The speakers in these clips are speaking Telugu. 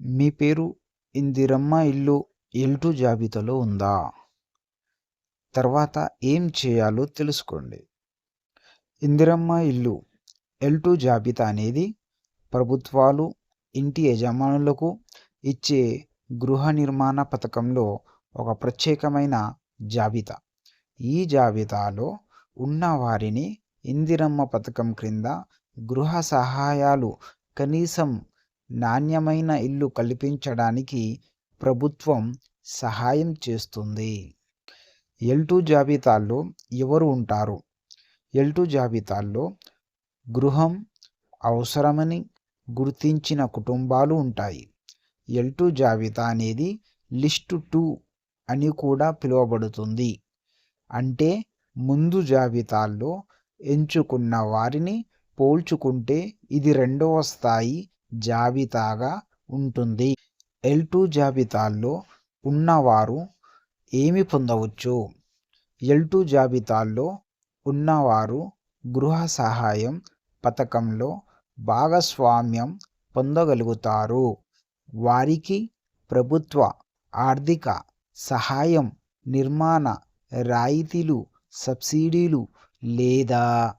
మీ పేరు ఇందిరమ్మ ఇల్లు ఎల్టు జాబితాలో ఉందా? తర్వాత ఏం చేయాలో తెలుసుకోండి. ఇందిరమ్మ ఇల్లు ఎల్టు జాబితా అనేది ప్రభుత్వాలు ఇంటి యజమానులకు ఇచ్చే గృహ నిర్మాణ పథకంలో ఒక ప్రత్యేకమైన జాబితా. ఈ జాబితాలో ఉన్న వారిని ఇందిరమ్మ పథకం క్రింద గృహ సహాయాలు కనీసం నాణ్యమైన ఇల్లు కల్పించడానికి ప్రభుత్వం సహాయం చేస్తుంది. ఎల్ టూ జాబితాల్లో ఎవరు ఉంటారు? ఎల్ టూ జాబితాల్లో గృహం అవసరమని గుర్తించిన కుటుంబాలు ఉంటాయి. ఎల్ టూ జాబితా అనేది లిస్ట్ టూ అని కూడా పిలువబడుతుంది. అంటే ముందు జాబితాల్లో ఎంచుకున్న వారిని పోల్చుకుంటే ఇది రెండవ స్థాయి జాబితాగా ఉంటుంది. ఎల్ టూ జాబితాల్లో ఉన్నవారు ఏమి పొందవచ్చు? ఎల్ టూ జాబితాల్లో ఉన్నవారు గృహ సహాయం పథకంలో భాగస్వామ్యం పొందగలుగుతారు. వారికి ప్రభుత్వ ఆర్థిక సహాయం నిర్మాణ రాయితీలు సబ్సిడీలు లేదా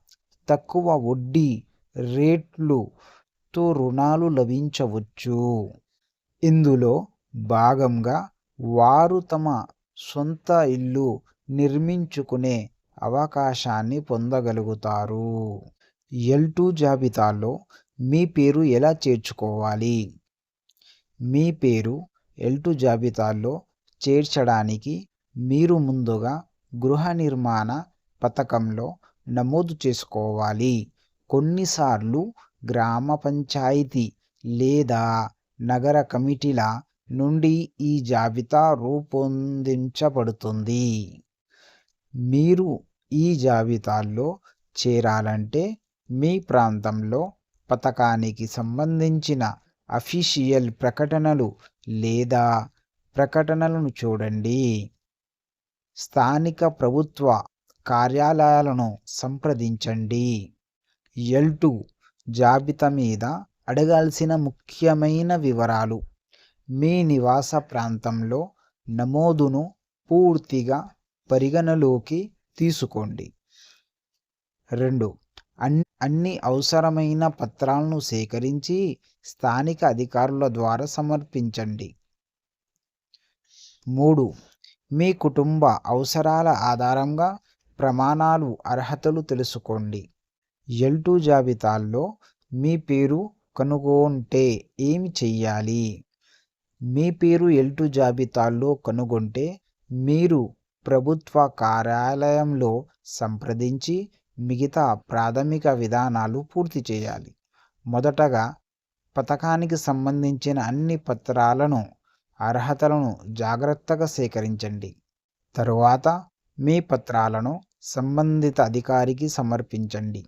తక్కువ వడ్డీ రేట్లు రేట్లుతో రుణాలు లభించవచ్చు. ఇందులో భాగంగా వారు తమ సొంత ఇల్లు నిర్మించుకునే అవకాశాన్ని పొందగలుగుతారు. ఎల్ టూ జాబితాలో మీ పేరు ఎలా చేర్చుకోవాలి? మీ పేరు ఎల్ టూ జాబితాలో చేర్చడానికి మీరు ముందుగా గృహ నిర్మాణ పథకంలో నమోదు చేసుకోవాలి. కొన్నిసార్లు గ్రామ పంచాయతీ లేదా నగర కమిటీల నుండి ఈ జాబితా రూపొందించబడుతుంది. మీరు ఈ జాబితాల్లో చేరాలంటే మీ ప్రాంతంలో పథకానికి సంబంధించిన అఫీషియల్ ప్రకటనలు లేదా ప్రకటనలను చూడండి. స్థానిక ప్రభుత్వ కార్యాలయాలను సంప్రదించండి. ఎల్ టూ జాబితా మీద అడగాల్సిన ముఖ్యమైన వివరాలు. మీ నివాస ప్రాంతంలో నమోదును పూర్తిగా పరిగణలోకి తీసుకోండి. రెండు. అన్ అన్ని అవసరమైన పత్రాలను సేకరించి స్థానిక అధికారుల ద్వారా సమర్పించండి. మూడు. మీ కుటుంబ అవసరాల ఆధారంగా ప్రమాణాలు అర్హతలు తెలుసుకోండి. ఎల్ టూ జాబితాల్లో మీ పేరు కనుగొంటే ఏమి చెయ్యాలి? మీ పేరు ఎల్ టూ జాబితాల్లో కనుగొంటే మీరు ప్రభుత్వ కార్యాలయంలో సంప్రదించి మిగతా ప్రాథమిక విధానాలు పూర్తి చేయాలి. మొదటగా పథకానికి సంబంధించిన అన్ని పత్రాలను అర్హతలను జాగ్రత్తగా సేకరించండి. తరువాత మీ పత్రాలను సంబంధిత అధికారికి సమర్పించండి.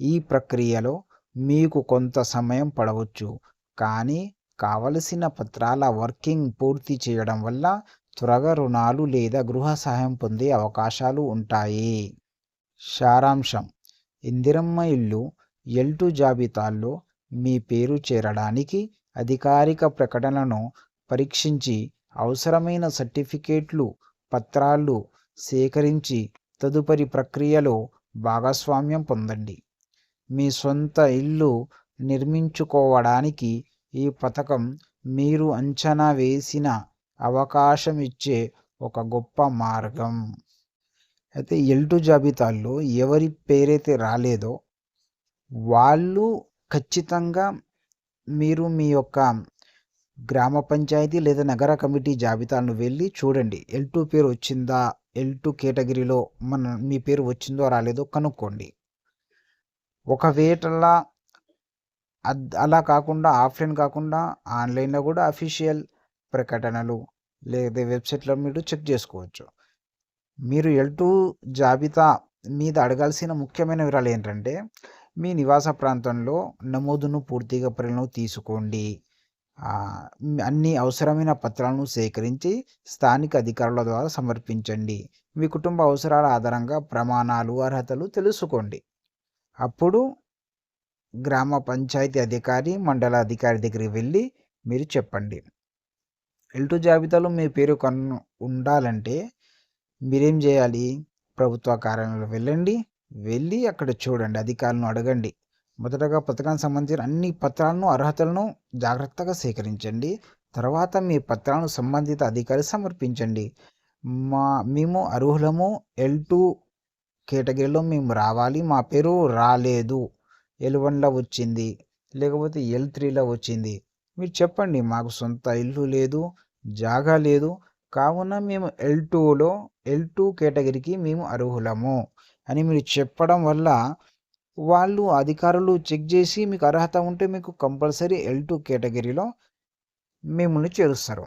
ఈ ప్రక్రియలో మీకు కొంత సమయం పడవచ్చు. కానీ కావలసిన పత్రాల వర్కింగ్ పూర్తి చేయడం వల్ల త్వరగా రుణాలు లేదా గృహ సహాయం పొందే అవకాశాలు ఉంటాయి. సారాంశం. ఇందిరమ్మ ఇల్లు ఎల్ టూ జాబితాల్లో మీ పేరు చేరడానికి అధికారిక ప్రకటనలను పరీక్షించి అవసరమైన సర్టిఫికేట్లు పత్రాలు సేకరించి తదుపరి ప్రక్రియలో భాగస్వామ్యం పొందండి. మీ సొంత ఇల్లు నిర్మించుకోవడానికి ఈ పథకం మీరు అంచనా వేసిన అవకాశం ఇచ్చే ఒక గొప్ప మార్గం. అయితే ఎల్టు జాబితాల్లో ఎవరి పేరైతే రాలేదో వాళ్ళు ఖచ్చితంగా మీరు మీ యొక్క గ్రామ పంచాయతీ లేదా నగర కమిటీ జాబితాను వెళ్ళి చూడండి. ఎల్ టూ పేరు వచ్చిందా? ఎల్ టూ కేటగిరీలో మన మీ పేరు వచ్చిందో రాలేదో కనుక్కోండి. ఒకవేళ అలా కాకుండా ఆఫ్లైన్ కాకుండా ఆన్లైన్లో కూడా అఫీషియల్ ప్రకటనలు లేదా వెబ్సైట్లో మీరు చెక్ చేసుకోవచ్చు. మీరు ఎల్ టూ జాబితా మీద అడగాల్సిన ముఖ్యమైన వివరాలు ఏంటంటే మీ నివాస ప్రాంతంలో నమోదును పూర్తిగా పరిగణలోకి తీసుకోండి. అన్ని అవసరమైన పత్రాలను సేకరించి స్థానిక అధికారుల ద్వారా సమర్పించండి. మీ కుటుంబ అవసరాల ఆధారంగా ప్రమాణాలు అర్హతలు తెలుసుకోండి. అప్పుడు గ్రామ పంచాయతీ అధికారి మండల అధికారి దగ్గరికి వెళ్ళి మీరు చెప్పండి. ఎల్ టూ జాబితాలో మీ పేరు కన్ ఉండాలంటే మీరేం చేయాలి? ప్రభుత్వ కార్యాలయంలో వెళ్ళండి. వెళ్ళి అక్కడ చూడండి. అధికారులను అడగండి. మొదటగా పథకానికి సంబంధించిన అన్ని పత్రాలను అర్హతలను జాగ్రత్తగా సేకరించండి. తర్వాత మీ పత్రాలను సంబంధిత అధికారి సమర్పించండి. మా మేము అర్హులము. ఎల్ టూ కేటగిరీలో మేము రావాలి. మా పేరు రాలేదు. ఎల్ వన్లో వచ్చింది. లేకపోతే ఎల్ త్రీలో వచ్చింది. మీరు చెప్పండి. మాకు సొంత ఇల్లు లేదు జాగా లేదు. కావున మేము ఎల్ టూలో ఎల్ టూ కేటగిరీకి మేము అర్హులము అని మీరు చెప్పడం వల్ల వాళ్ళు అధికారులు చెక్ చేసి మీకు అర్హత ఉంటే మీకు కంపల్సరీ ఎల్ టూ కేటగిరీలో మిమ్మల్ని చేరుస్తారు.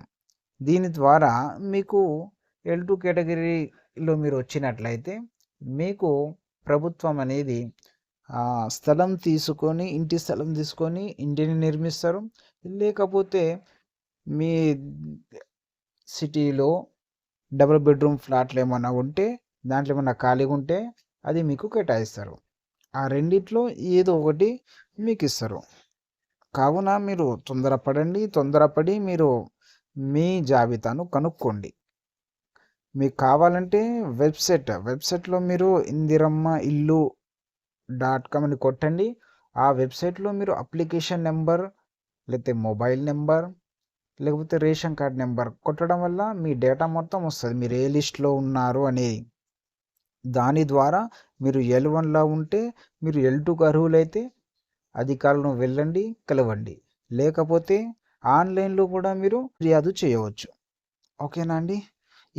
దీని ద్వారా మీకు ఎల్ టూ కేటగిరీలో మీరు వచ్చినట్లయితే మీకు ప్రభుత్వం అనేది స్థలం తీసుకొని ఇంటి స్థలం తీసుకొని ఇంటిని నిర్మిస్తారు. లేకపోతే మీ సిటీలో డబుల్ బెడ్రూమ్ ఫ్లాట్లు ఏమన్నా ఉంటే దాంట్లో ఏమన్నా ఖాళీగా ఉంటే అది మీకు కేటాయిస్తారు. ఆ రెండిట్లో ఏదో ఒకటి మీకు ఇస్తారు. కావున మీరు తొందరపడండి తొందరపడి మీరు మీ జాబితాను కనుక్కోండి. మీకు కావాలంటే వెబ్సైట్ వెబ్సైట్లో మీరు ఇందిరమ్మ ఇల్లు డాట్ కామ్ అని కొట్టండి. ఆ వెబ్సైట్లో మీరు అప్లికేషన్ నెంబర్ లేకపోతే మొబైల్ నెంబర్ లేకపోతే రేషన్ కార్డ్ నెంబర్ కొట్టడం వల్ల మీ డేటా మొత్తం వస్తుంది. మీరు ఏ లిస్ట్లో ఉన్నారు అనేది దాని ద్వారా మీరు ఎల్ వన్లో ఉంటే మీరు ఎల్ టూకి అర్హులైతే అధికారులను వెళ్ళండి కలవండి. లేకపోతే ఆన్లైన్లో కూడా మీరు ఫిర్యాదు చేయవచ్చు. ఓకేనా అండి?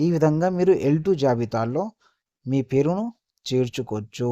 ఈ విధంగా మీరు ఎల్ టూ జాబితాలో మీ పేరును చేర్చుకోవచ్చు.